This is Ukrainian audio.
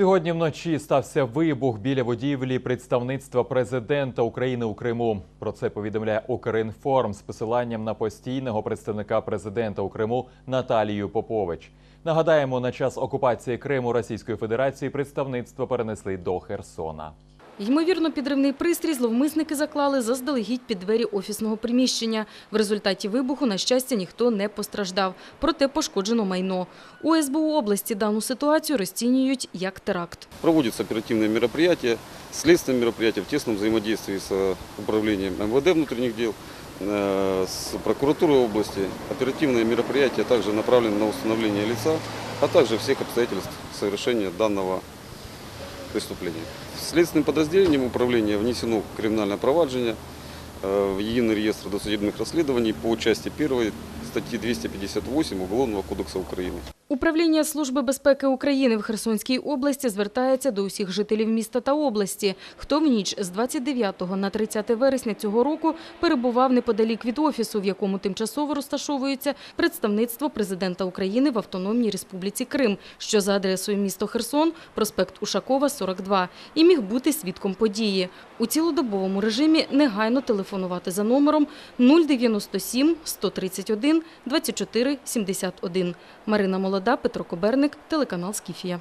Сьогодні вночі стався вибух біля будівлі представництва президента України у Криму. Про це повідомляє Укрінформ з посиланням на постійного представника президента у Криму Наталію Попович. Нагадаємо, на час окупації Криму Російської Федерації представництво перенесли до Херсона. Ймовірно, підривний пристрій зловмисники заклали заздалегідь під двері офісного приміщення. В результаті вибуху, на щастя, ніхто не постраждав. Проте пошкоджено майно. У СБУ області дану ситуацію розцінюють як теракт. Проводятся оперативные мероприятия, следственные мероприятия в тесном взаимодействии с э, управлением МВД внутренних дел, э, с прокуратурой области. Оперативные мероприятия также направлены на установление лица, а также всех обстоятельств совершения данного преступления. Следственным подразделением управления внесено криминальное проваджение э, в единый реестр досудебных расследований по части 1 статьи 258 Уголовного кодекса Украины. Управління Служби безпеки України в Херсонській області звертається до усіх жителів міста та області, хто в ніч з 29 на 30 вересня цього року перебував неподалік від офісу, в якому тимчасово розташовується представництво президента України в Автономній Республіці Крим, що за адресою місто Херсон, проспект Ушакова, 42, і міг бути свідком події. У цілодобовому режимі негайно телефонувати за номером 097 131 24 71. Марина Молода, Петро Коберник, телеканал «Скіфія».